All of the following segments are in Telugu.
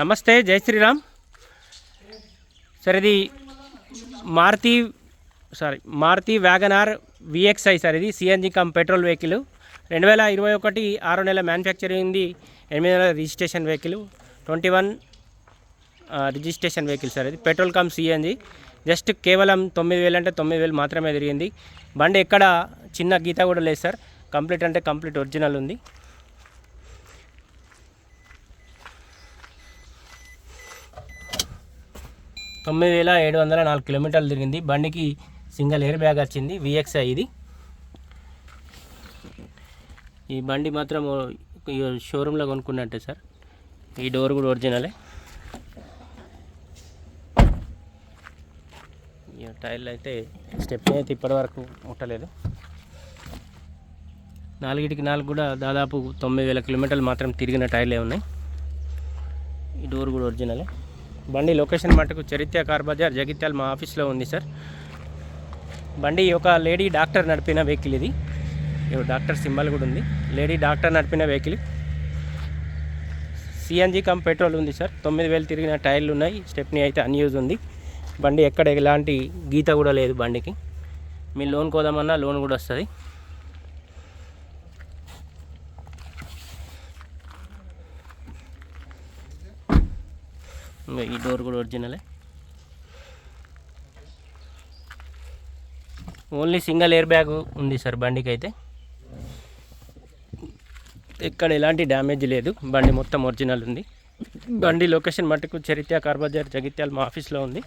నమస్తే జై శ్రీరామ్. సార్ ఇది Maruti sorry Maruti WagonR VXi sir ఇది సిఎన్జి కమ్ పెట్రోల్ వెహికల్. రెండు వేల ఇరవై ఒకటి ఆరో నెల మ్యానుఫ్యాక్చరింగ్ది ఎనిమిది నెలల registration vehicle. Twenty one registration vehicle sir ఇది పెట్రోల్ కమ్ సిఎన్జి జస్ట్ కేవలం తొమ్మిది వేలు అంటే తొమ్మిది వేలు మాత్రమే తిరిగింది. బండి ఎక్కడ చిన్న గీత కూడా లేదు సార్. కంప్లీట్ అంటే కంప్లీట్ ఒరిజినల్ ఉంది. తొమ్మిది వేల ఏడు వందల నాలుగు కిలోమీటర్లు తిరిగింది. బండికి సింగిల్ ఎయిర్ బ్యాగ్ వచ్చింది విఎక్స్ఐ ఇది. ఈ బండి మాత్రం షోరూంలో కొనుక్కున్నట్టే సార్. ఈ డోర్ కూడా ఒరిజినలే. ఈ టైర్లు అయితే స్టెప్ అయితే ఇప్పటివరకు ముట్టలేదు. నాలుగిటికి నాలుగు కూడా దాదాపు తొమ్మిది వేల కిలోమీటర్లు మాత్రం తిరిగిన టైర్లే ఉన్నాయి. ఈ డోర్ కూడా ఒరిజినలే. బండి లొకేషన్ మటుకు చరిత్ర కార్ బజార్ జగిత్యాల మా ఆఫీస్లో ఉంది సార్. బండి ఒక లేడీ డాక్టర్ నడిపిన వెహికల్ ఇది. డాక్టర్ సింబల్ కూడా ఉంది. లేడీ డాక్టర్ నడిపిన వెహికల్. సిఎన్జి కమ్ పెట్రోల్ ఉంది సార్. తొమ్మిది వేలు తిరిగిన టైర్లు ఉన్నాయి. స్టెప్నీ అయితే అన్యూజ్ ఉంది. బండి ఎక్కడ ఎలాంటి గీత కూడా లేదు బండికి. మీ లోన్ కోదామన్నా లోన్ కూడా వస్తుంది. ఈ డోర్ కూడా ఒరిజినలే. ఓన్లీ సింగిల్ ఎయిర్ బ్యాగ్ ఉంది సార్ బండికి అయితే ఎక్కడ ఎలాంటి డ్యామేజ్ లేదు బండి మొత్తం ఒరిజినల్ ఉంది. బండి లొకేషన్ మటుకు చరిత్ర కార్బజార్ జగిత్యాల మా ఆఫీస్లో ఉంది.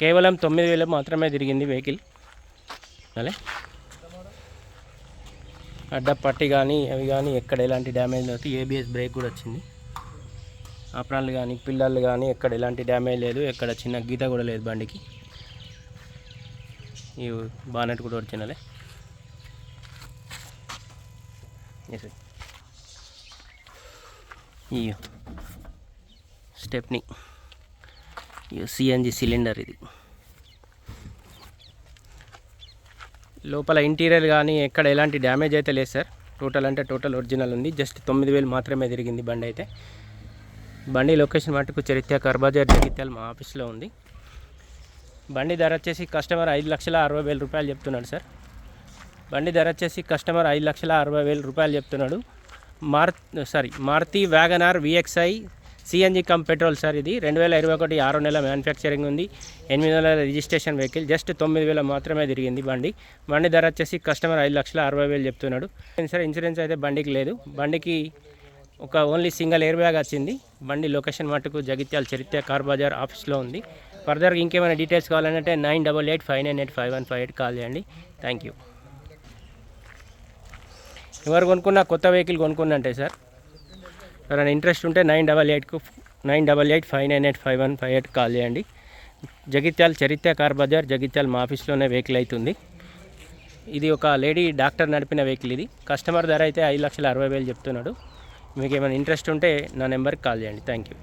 కేవలం తొమ్మిది వేలు మాత్రమే తిరిగింది వెహికల్. అలా. అడ్డ పట్టి కానీ అవి కానీ ఎక్కడ ఎలాంటి డ్యామేజ్ లేదు ఏబిఎస్ బ్రేక్ కూడా వచ్చింది. అప్రాన్లు కానీ పిల్లలు కానీ ఎక్కడ ఎలాంటి డ్యామేజ్ లేదు. ఎక్కడ చిన్న గీత కూడా లేదు బండికి. ఈ బానెట్ కూడా ఒరిజినలే ఎస్ ఈ స్టెప్ని. ఈ సిఎన్జి సిలిండర్ ఇది. లోపల ఇంటీరియర్ కానీ ఎక్కడ ఎలాంటి డ్యామేజ్ అయితే లేదు సార్. టోటల్ అంటే టోటల్ ఒరిజినల్ ఉంది. జస్ట్ తొమ్మిది వేలు మాత్రమే తిరిగింది బండి అయితే. బండి లొకేషన్ మటుకు చరిత్ర కర్బాజార్ జగిత్యాల మా ఆఫీస్లో ఉంది. బండి ధర వచ్చేసి కస్టమర్ ఐదు లక్షల అరవై వేల రూపాయలు చెప్తున్నాడు సార్. బండి ధర వచ్చేసి కస్టమర్ ఐదు లక్షల అరవై వేల రూపాయలు చెప్తున్నాడు. మార్ sorry Maruti WagonR VXi CNG cum petrol sir ఇది. రెండు వేల ఇరవై ఒకటి ఆరో నెల మ్యానుఫ్యాక్చరింగ్ ఉంది. ఎనిమిది నెలల రిజిస్ట్రేషన్ వెహికల్. జస్ట్ తొమ్మిది వేల మాత్రమే తిరిగింది బండి. బండి ధర వచ్చేసి కస్టమర్ ఐదు లక్షల అరవై వేలు చెప్తున్నాడు. సార్ ఇన్సూరెన్స్ అయితే బండికి లేదు. బండికి ఒక ఓన్లీ సింగిల్ ఎయిర్ బ్యాగ్ వచ్చింది. బండి లొకేషన్ మటుకు జగిత్యాల చరిత్ర కార్ బజార్ ఆఫీస్లో ఉంది. ఫర్దర్గా ఇంకేమైనా డీటెయిల్స్ కావాలంటే nine double eight five nine eight five one five eight call చేయండి. Thank you. ఎవరు కొనుక్కున్నా కొత్త వెహికల్ కొనుక్కున్నంటే సార్. ఎవరైనా ఇంట్రెస్ట్ ఉంటే nine double ఎయిట్కు nine double eight five nine eight five one five eight call చేయండి. జగిత్యాల చరిత్ర కార్ బజార్ జగిత్యాల మా ఆఫీస్లోనే వెహికల్ అవుతుంది. ఇది ఒక లేడీ డాక్టర్ నడిపిన వెహికల్ ఇది. కస్టమర్ ధర అయితే ఐదు లక్షల అరవై వేలు చెప్తున్నాడు. మీకు ఏమైనా ఇంట్రెస్ట్ ఉంటే నా నెంబర్కి కాల్ చేయండి. Thank you.